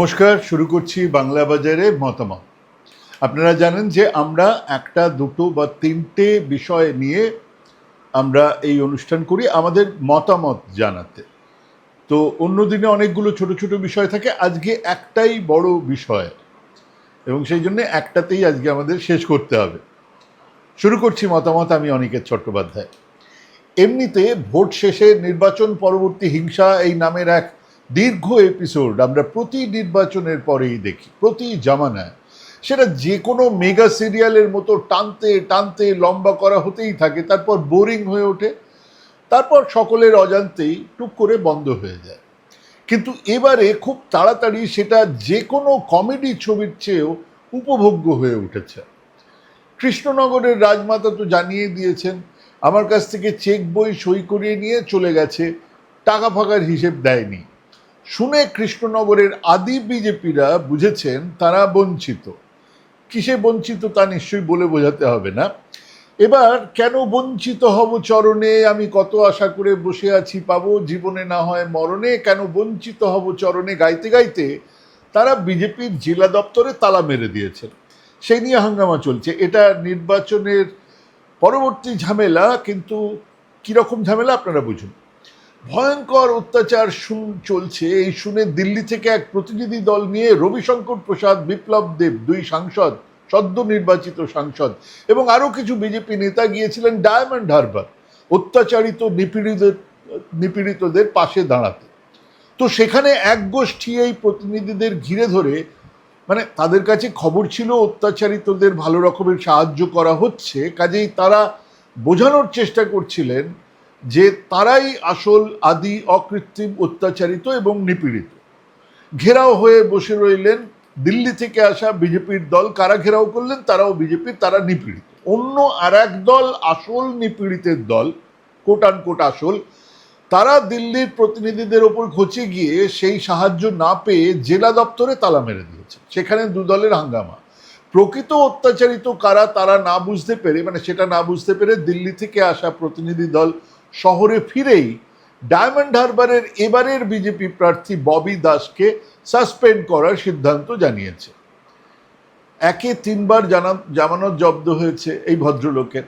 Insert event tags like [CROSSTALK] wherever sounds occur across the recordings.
নমস্কার, শুরু করছি বাংলা বাজারে মতামত। আপনারা জানেন যে আমরা একটা, দুটো বা তিনটে বিষয় নিয়ে আমরা এই অনুষ্ঠান করি আমাদের মতামত জানাতে। তো অন্য দিনে অনেকগুলো ছোট ছোট বিষয় থাকে, আজকে একটাই বড় বিষয় এবং সেই জন্য একটাতেই আজকে আমাদের শেষ করতে হবে। শুরু করছি মতামত, আমি অনিকেত চট্টোপাধ্যায়। এমনিতে ভোট শেষে নির্বাচন পরবর্তী হিংসা এই নামের এক দীর্ঘ এপিসোড আমরা প্রতি নির্বাচনের পরেই দেখি, প্রতি জামানায়। সেটা যে কোনো মেগা সিরিয়ালের মতো টানতে টানতে লম্বা করা হতেই থাকে, তারপর বোরিং হয়ে ওঠে, তারপর সকলের অজান্তেই টুক করে বন্ধ হয়ে যায়। কিন্তু এবারে খুব তাড়াতাড়ি সেটা যে কোনো কমেডি ছবির চেয়েও উপভোগ্য হয়ে উঠেছে। কৃষ্ণনগরের রাজমাতা তো জানিয়ে দিয়েছেন, আমার কাছ থেকে চেক বই সই করিয়ে নিয়ে চলে গেছে, টাকা ফাঁকার হিসেব দেয়নি। শুনে কৃষ্ণনগরের আদি বিজেপিরা বুঝেছেন তারা বঞ্চিত। কিসে বঞ্চিত তা নিশ্চয়ই বলে বোঝাতে হবে না। এবার কেন বঞ্চিত হব চরণে? আমি কত আশা করে বসে আছি পাবো জীবনে না হয় মরণে? কেন বঞ্চিত হব চরণে? গাইতে গাইতে তারা বিজেপির জেলা দপ্তরে তালা মেরে দিয়েছেন। সেই নিয়ে হাঙ্গামা চলছে। এটা নির্বাচনের পরবর্তী ঝামেলা, কিন্তু কীরকম ঝামেলা আপনারা বুঝুন। ভয়ঙ্কর অত্যাচার শুন চলছে। এই শুনে দিল্লি থেকে এক প্রতিনিধি দল নিয়ে রবিশঙ্কর প্রসাদ, বিপ্লব দেব দুই সাংসদ, সদ্য নির্বাচিত সাংসদ এবং আরও কিছু বিজেপি নেতা গিয়েছিলেন ডায়মন্ড হারবার, অত্যাচারিত নিপীড়িতদের নিপীড়িতদের পাশে দাঁড়াতে। তো সেখানে এক গোষ্ঠী এই প্রতিনিধিদের ঘিরে ধরে মানে তাদের কাছে খবর ছিল, অত্যাচারিতদের ভালো রকমের সাহায্য করা হচ্ছে, কাজেই তারা বোঝানোর চেষ্টা করছিলেন যে তারাই আসল, আদি, অকৃত্রিম, অত্যাচারিত এবং নিপীড়িত। ঘেরাও হয়ে বসে রইলেন, দিল্লি থেকে আসা বিজেপির দল কারা ঘেরাও করলেন, তারাও বিজেপির, তারা নিপীড়িত। অন্য আর দল আসল নিপীড়িতের দল কোটান কোট আসল, তারা দিল্লির প্রতিনিধিদের ওপর খচে গিয়ে সেই সাহায্য না পেয়ে জেলা দপ্তরে তালা মেরে দিয়েছে। সেখানে দু দলের হাঙ্গামা। প্রকৃত অত্যাচারিত কারা তারা না বুঝতে পেরে মানে সেটা না বুঝতে পেরে দিল্লি থেকে আসা প্রতিনিধি দল শহরে ফিরেই ডায়মন্ড হারবারের এবারের বিজেপি প্রার্থী ববি দাসকে সাসপেন্ড করার সিদ্ধান্ত জানিয়েছে। একে তিনবার জামানত জব্দ হয়েছে এই ভদ্রলোকের।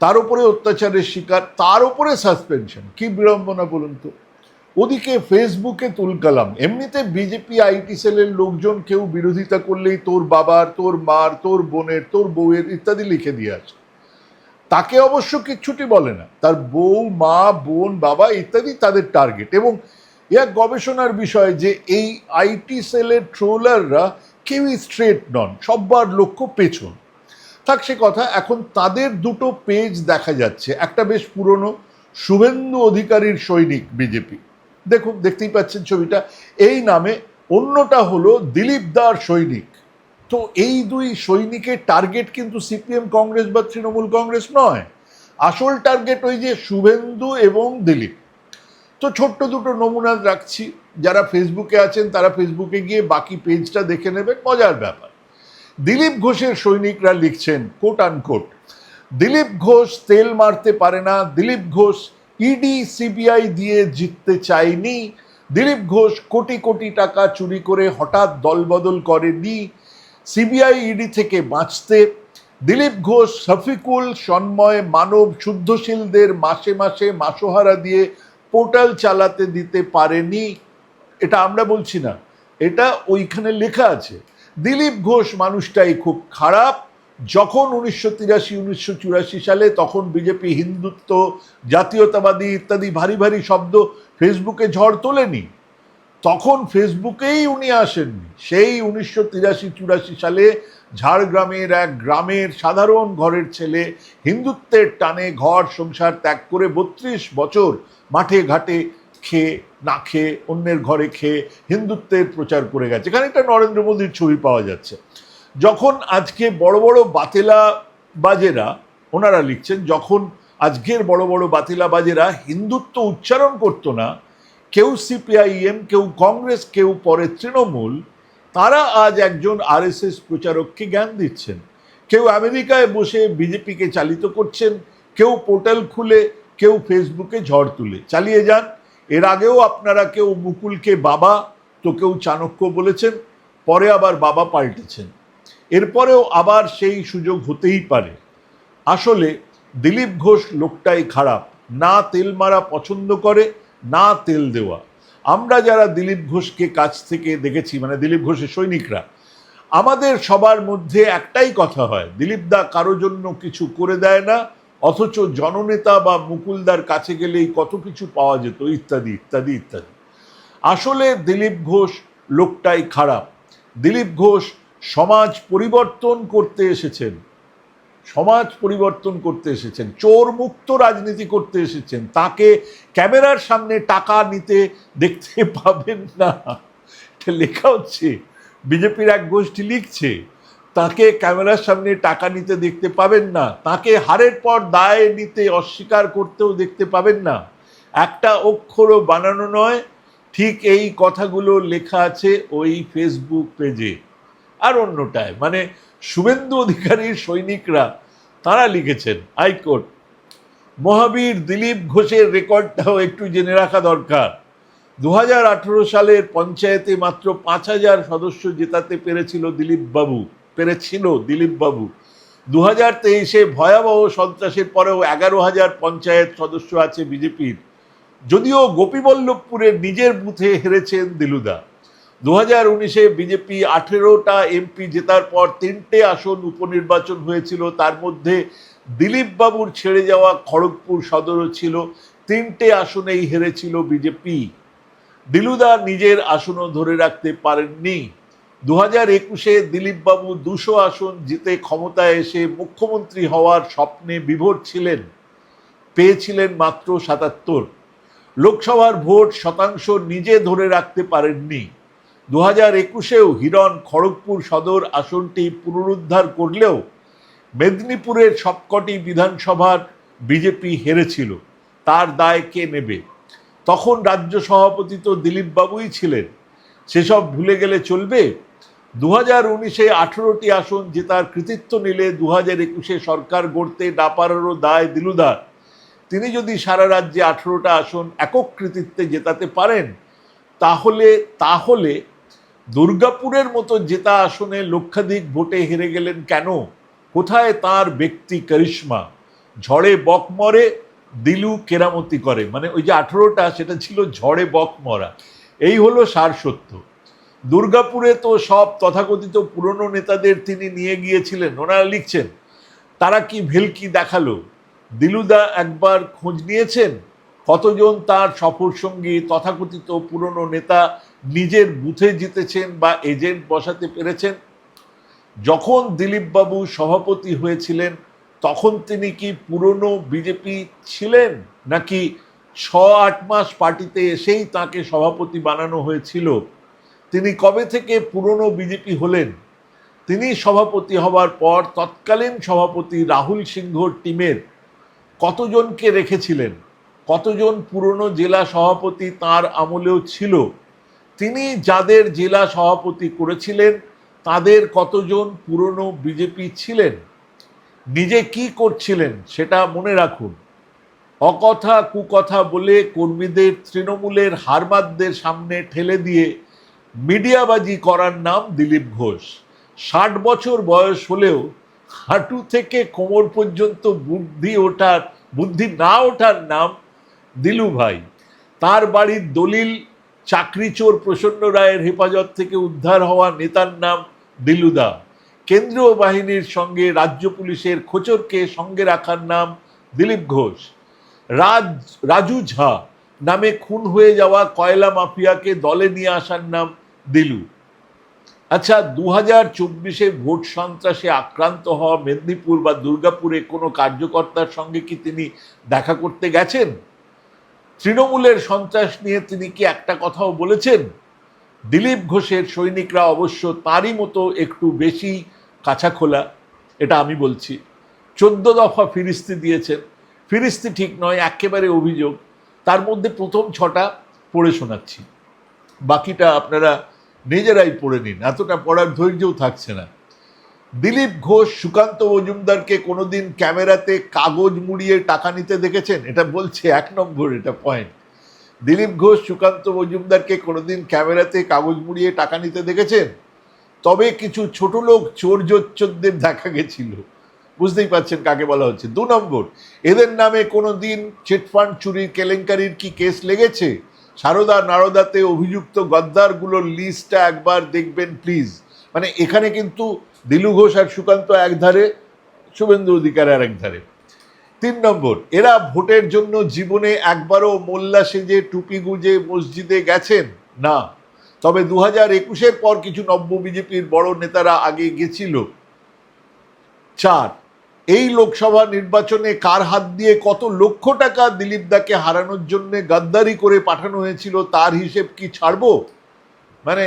তার উপরে অত্যাচারের শিকার, তার উপরে সাসপেনশন। কি বিড়ম্বনা বলুন তো। ওদিকে ফেসবুকে তুলকালাম, এমনিতে বিজেপি আইটি সেলের লোকজন কেউ বিরোধিতা করলেই তোর বাবার, তোর মার, তোর বোনের, তোর বউয়ের ইত্যাদি লিখে দিয়ে আসে। তাকে অবশ্য কিচ্ছুটি বলে না। তার বউ, মা, বোন, বাবা ইত্যাদি তাদের টার্গেট এবং এক গবেষণার বিষয় যে এই আইটি সেলের ট্রোলাররা কেউই স্ট্রেট নন, সব্বার লক্ষ্য পেছন। থাক সে কথা, এখন তাদের দুটো পেজ দেখা যাচ্ছে। একটা বেশ পুরনো, শুভেন্দু অধিকারীর সৈনিক বিজেপি দেখুন, দেখতেই পাচ্ছেন ছবিটা। এই নামে অন্যটা হলো দিলীপ দার সৈনিক। তো এই দুই সৈনিকের টার্গেট কিন্তু সিপিএম কংগ্রেস বা তৃণমূল কংগ্রেস নয়। আসল টার্গেট ওই যে শুভেন্দু এবং দিলীপ। তো ছোট্ট দুটো নমুনা রাখছি। যারা ফেসবুকে আছেন, তারা ফেসবুকে গিয়ে বাকি পেজটা দেখে নেবেন, মজার ব্যাপার। দিলীপ ঘোষের সৈনিকরা লিখছেন quote unquote Dilip Ghosh তেল মারতে পারে না, দিলীপ ঘোষ ইডি সিবিআই দিয়ে জিততে চায়নি, দিলীপ ঘোষ কোটি কোটি টাকা চুরি করে হঠাৎ দলবদল করেনি সিবিআই ইডি থেকে বাঁচতে, দিলীপ ঘোষ, শফিকুল, সন্ময়, মানব, শুদ্ধশীলদের মাসে মাসে মাসোহারা দিয়ে পোর্টাল চালাতে দিতে পারেনি। এটা আমরা বলছি না, এটা ওইখানে লেখা আছে। দিলীপ ঘোষ মানুষটাই খুব খারাপ। যখন উনিশশো তিরাশি, উনিশশো চুরাশি সালে তখন বিজেপি হিন্দুত্ব, জাতীয়তাবাদী ইত্যাদি ভারী ভারী শব্দ ফেসবুকে ঝড় তোলেনি। তখন ফেসবুকেই উনি আসেননি। সেই উনিশশো তিরাশি চুরাশি সালে ঝাড়গ্রামের এক গ্রামের সাধারণ ঘরের ছেলে হিন্দুত্বের টানে ঘর সংসার ত্যাগ করে বত্রিশ বছর মাঠে ঘাটে খেয়ে, না খেয়ে, অন্যের ঘরে খেয়ে হিন্দুত্বের প্রচার করে গেছে। এখানে একটা নরেন্দ্র মোদীর ছবি পাওয়া যাচ্ছে। যখন আজকে বড় বড় বাতেলা বাজেরা, ওনারা লিখছেন, যখন আজকের বড় বড় বাতিলা বাজেরা হিন্দুত্ব উচ্চারণ করতো না কেউ সিপিআইএম কেউ কংগ্রেস, কেউ পরে তৃণমূল, তারা আজ একজন আরএসএস প্রচারককে জ্ঞান দিচ্ছেন। কেউ আমেরিকায় বসে বিজেপিকে চালিত করছেন, কেউ পোর্টাল খুলে, কেউ ফেসবুকে ঝড় তুলে। চালিয়ে যান। এর আগেও আপনারা কেউ মুকুলকে বাবা তো কেউ চাণক্য বলেছেন, পরে আবার বাবা পাল্টেছেন। এরপরেও আবার সেই সুযোগ হতেই পারে। আসলে দিলীপ ঘোষ লোকটাই খারাপ। না তেল মারা পছন্দ করে না তেল দেওয়া। আমরা যারা দিলীপ ঘোষকে কাছ থেকে দেখেছি মানে দিলীপ ঘোষের সৈনিকরা, আমাদের সবার মধ্যে একটাই কথা হয়, দিলীপ দা কারও জন্য কিছু করে দেয় না, অথচ জননেতা বা মুকুলদার কাছে গেলেই কত কিছু পাওয়া যেত, ইত্যাদি ইত্যাদি ইত্যাদি। আসলে দিলীপ ঘোষ লোকটাই খারাপ। দিলীপ ঘোষ সমাজ পরিবর্তন করতে এসেছেন। সমাজ পরিবর্তন করতে এসেছেন, চোর মুক্ত রাজনীতি করতে এসেছেন, তাকে ক্যামেরার সামনে টাকা নিতে দেখতে [LAUGHS] পাবেন না। লেখা হচ্ছে, বিজেপির এক গোষ্ঠী লিখছে, তাকে ক্যামেরার সামনে টাকা নিতে দেখতে পাবেন না, তাকে হারের পর দায় নিতে অস্বীকার করতেও দেখতে পাবেন না। একটা অক্ষরও বানানো নয়, ঠিক এই কথাগুলো লেখা আছে ওই ফেসবুক পেজে আর অন্যটায় মানে শুভেন্দু অধিকারীর সৈনিকরা, তারা লিখেছেন হাইকোর্ট মহাবীর দিলীপ ঘোষের রেকর্ডটাও একটু জেনে রাখা দরকার। দু হাজার আঠেরো সালের পঞ্চায়েতে মাত্র পাঁচ হাজার সদস্য জেতাতে পেরেছিল দিলীপ বাবু পেরেছিল দিলীপ বাবু দু হাজার তেইশে ভয়াবহ সন্ত্রাসের পরেও এগারো হাজার পঞ্চায়েত সদস্য আছে বিজেপির। যদিও গোপীবল্লভপুরের নিজের বুথে হেরেছেন দিলুদা। দু হাজার উনিশে বিজেপি আঠেরোটা এমপি জেতার পর তিনটে আসন উপনির্বাচন হয়েছিল। তার মধ্যে দিলীপ বাবুর ছেড়ে যাওয়া খড়গপুর সদরও ছিল। তিনটে আসনেই হেরেছিল বিজেপি। দিলুদা নিজের আসনও ধরে রাখতে পারেননি। দু হাজার একুশে দিলীপবাবু দুশো আসন জিতে ক্ষমতায় এসে মুখ্যমন্ত্রী হওয়ার স্বপ্নে বিভোর ছিলেন, পেয়েছিলেন মাত্র সাতাত্তর। লোকসভার ভোট শতাংশ নিজে ধরে রাখতে পারেননি। দু হাজার একুশেও হিরণ খড়গপুর সদর আসনটি পুনরুদ্ধার করলেও মেদিনীপুরের সবকটি বিধানসভার বিজেপি হেরেছিল। তার দায় কে নেবে? তখন রাজ্য সভাপতি তো দিলীপবাবুই ছিলেন। সেসব ভুলে গেলে চলবে? দু হাজার উনিশে আঠেরোটি আসন জেতার কৃতিত্ব নিলে দু হাজার একুশে সরকার গড়তে না পারারও দায় দিলুদার। তিনি যদি সারা রাজ্যে আঠেরোটা আসন একক কৃতিত্বে জেতাতে পারেন, তাহলে তাহলে দুর্গাপুরের মতো জেতা আসনে লক্ষাধিক ভোটে হেরে গেলেন কেন? কোথায় তার ব্যক্তি করিশ্মা? ঝড়ে বক মরে দিলু কেরামতি করে। মানে ওই যে আঠেরোটা, সেটা ছিল ঝড়ে বক মরা। এই হলো সার সত্য। দুর্গাপুরে তো সব তথাকথিত পুরনো নেতাদের তিনি নিয়ে গিয়েছিলেন। ওনারা লিখছেন, তারা কি ভেলকি দেখাল? দিলুদা একবার খোঁজ নিয়েছেন? কতজন তার সফর সঙ্গী তথাকথিত পুরনো নেতা নিজের বুথে জিতেছেন বা এজেন্ট বসাতে পেরেছেন। যখন দিলীপবাবু সভাপতি হয়েছিলেন, তখন তিনি কি পুরনো বিজেপি ছিলেন? নাকি ছ আট মাস পার্টিতে এসেই তাকে সভাপতি বানানো হয়েছিল? তিনি কবে থেকে পুরনো বিজেপি হলেন? তিনি সভাপতি হবার পর তৎকালীন সভাপতি রাহুল সিংহর টিমের কতজনকে রেখেছিলেন? কতজন পুরনো জেলা সভাপতি তার আমলেও ছিল? তিনি যাদের জেলা সভাপতি করেছিলেন, তাদের কতজন পুরনো বিজেপি ছিলেন, নিজে কি করছিলেন সেটা মনে রাখুন। অকথা কুকথা বলে কর্মীদের তৃণমূলের হারমাদদের সামনে ঠেলে দিয়ে মিডিয়াবাজি করার নাম দিলীপ ঘোষ। ষাট বছর বয়স হলেও হাঁটু থেকে কোমর পর্যন্ত বুদ্ধি ওঠার, বুদ্ধি না ওঠার নাম দিলু ভাই। তার বাড়ির দলিল চাকরি চোর প্রসন্ন রায়ের হেফাজত থেকে উদ্ধার হওয়া নেতার নাম দিলুদা কেন্দ্রীয় বাহিনীর সঙ্গে রাজ্য পুলিশের খোচরকে সঙ্গে রাখার নাম দিলীপ ঘোষ। রাজ, রাজু ঝা নামে খুন হয়ে যাওয়া কয়লা মাফিয়াকে দলে নিয়ে আসার নাম দিলু। আচ্ছা দু হাজার চব্বিশে ভোট সন্ত্রাসে আক্রান্ত হওয়া মেদিনীপুর বা দুর্গাপুরে কোনো কার্যকর্তার সঙ্গে কি তিনি দেখা করতে গেছেন? তৃণমূলের সন্ত্রাস নিয়ে তিনি কি একটা কথাও বলেছেন? দিলীপ ঘোষের সৈনিকরা অবশ্য তারই মতো একটু বেশি কাছা খোলা এটা আমি বলছি। চোদ্দ দফা ফিরিস্তি দিয়েছেন। ফিরিস্তি ঠিক নয়, একেবারে অভিযোগ। তার মধ্যে প্রথম ছটা পড়ে শোনাচ্ছি। বাকিটা আপনারা নিজেরাই পড়ে নিন, এতটা পড়ার ধৈর্যও থাকছে না। দিলীপ ঘোষ, সুকান্ত মজুমদারকে কোনোদিন ক্যামেরাতে কাগজ মুড়িয়ে টাকা নিতে দেখেছেন? এটা বলছে এক নম্বর এটা পয়েন্ট দিলীপ ঘোষ, সুকান্ত মজুমদারকে কোনোদিন ক্যামেরাতে কাগজ মুড়িয়ে টাকা নিতে দেখেছেন? তবে কিছু ছোট লোক চোর জোচ্চোরদের দেখা গেছিল। বুঝতেই পারছেন কাকে বলা হচ্ছে। দু নম্বর, এদের নামে কোনো দিন চিটফান্ড চুরির কেলেঙ্কারির কি কেস লেগেছে? সারদা নারদাতে অভিযুক্ত গদ্দারগুলোর লিস্টটা একবার দেখবেন প্লিজ মানে এখানে কিন্তু দিলু ঘোষ আর সুকান্ত এক ধারে শুভেন্দু অধিকার আর এক ধারে তিন নম্বর, এরা ভোটের জন্য জীবনে একবারও মোল্লা সেজে, টুপি গুজে মসজিদে গেছেন? না। তবে দু হাজার একুশের পর কিছু নব্য বিজেপির বড় নেতারা আগে গেছিল। চার, এই লোকসভা নির্বাচনে কার হাত দিয়ে কত লক্ষ টাকা দিলীপ দাকে হারানোর জন্য গাদ্দারি করে পাঠানো হয়েছিল, তার হিসেব কি ছাড়বো? মানে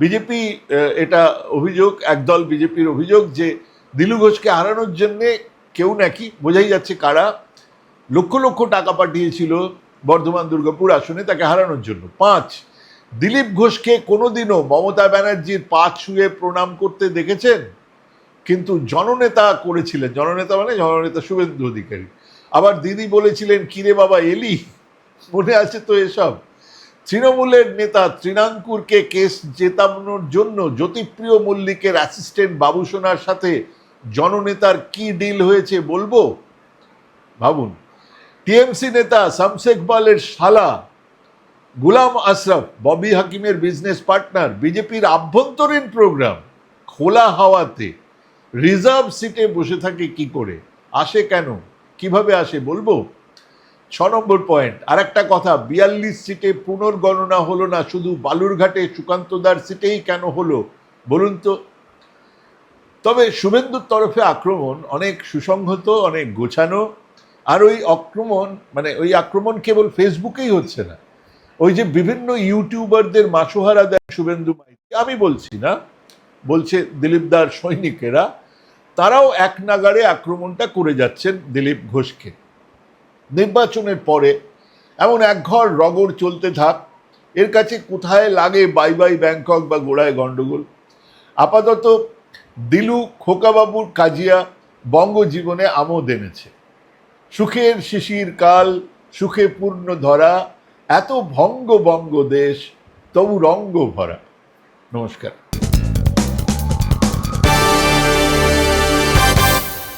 বিজেপি এটা অভিযোগ, একদল বিজেপির অভিযোগ যে দিলু ঘোষকে হারানোর জন্যে কেউ নাকি, বোঝাই যাচ্ছে কারা, লক্ষ লক্ষ টাকা পাঠিয়েছিল বর্ধমান দুর্গাপুর আসনে তাকে হারানোর জন্য। পাঁচ, দিলীপ ঘোষকে কোনোদিনও মমতা ব্যানার্জির পা ছুঁয়ে প্রণাম করতে দেখেছেন? কিন্তু জননেতা করেছিলেন, জননেতা মানে জননেতা শুভেন্দু অধিকারী। আবার দিদি বলেছিলেন, কিরে বাবা, এলি? মনে আছে তো এসব? তৃণমূলের নেতা তৃণাঙ্কুরকে কেস জেতানোর জন্য জ্যোতিপ্রিয় মল্লিকের অ্যাসিস্ট্যান্ট বাবুসোনার সাথে জননেতার কি ডিল হয়েছে বলব? ভাবুন। টিএমসি নেতা শামশেখ বালের শালা, গুলাম আশরাফ, ববি হাকিমের বিজনেস পার্টনার বিজেপির আভ্যন্তরীণ প্রোগ্রাম খোলা হাওয়াতে রিজার্ভ সিটে বসে থাকে কি করে? আসে কেন? কীভাবে আসে বলব? ছ নম্বর পয়েন্ট আর একটা কথা, বিয়াল্লিশ সিটে পুনর্গণনা হলো না, শুধু বালুরঘাটে সুকান্তদার সিটেই কেন হলো? বলুন তো। তবে শুভেন্দুর তরফে আক্রমণ অনেক সুসংহত, অনেক গোছানো, আর ওই আক্রমণ মানে ওই আক্রমণ কেবল ফেসবুকেই হচ্ছে না। ওই যে বিভিন্ন ইউটিউবারদের মাসোহারা দেয় শুভেন্দু মাইতি, আমি বলছি না, বলছে দিলীপদার সৈনিকেরা, তারাও এক নাগাড়ে আক্রমণটা করে যাচ্ছেন দিলীপ ঘোষকে। নির্বাচনের পরে এমন একঘর রগড় চলতে থাক, এর কাছে কোথায় লাগে বাই বাই ব্যাংকক বা গোড়ায় গণ্ডগোল আপাতত দিলু খোকাবাবুর কাজিয়া বঙ্গজীবনে আমোদ এনেছে। সুখের শিশির কাল, সুখে পূর্ণ ধরা, এত ভঙ্গ বঙ্গ দেশ, তবু রঙ্গ ভরা। নমস্কার।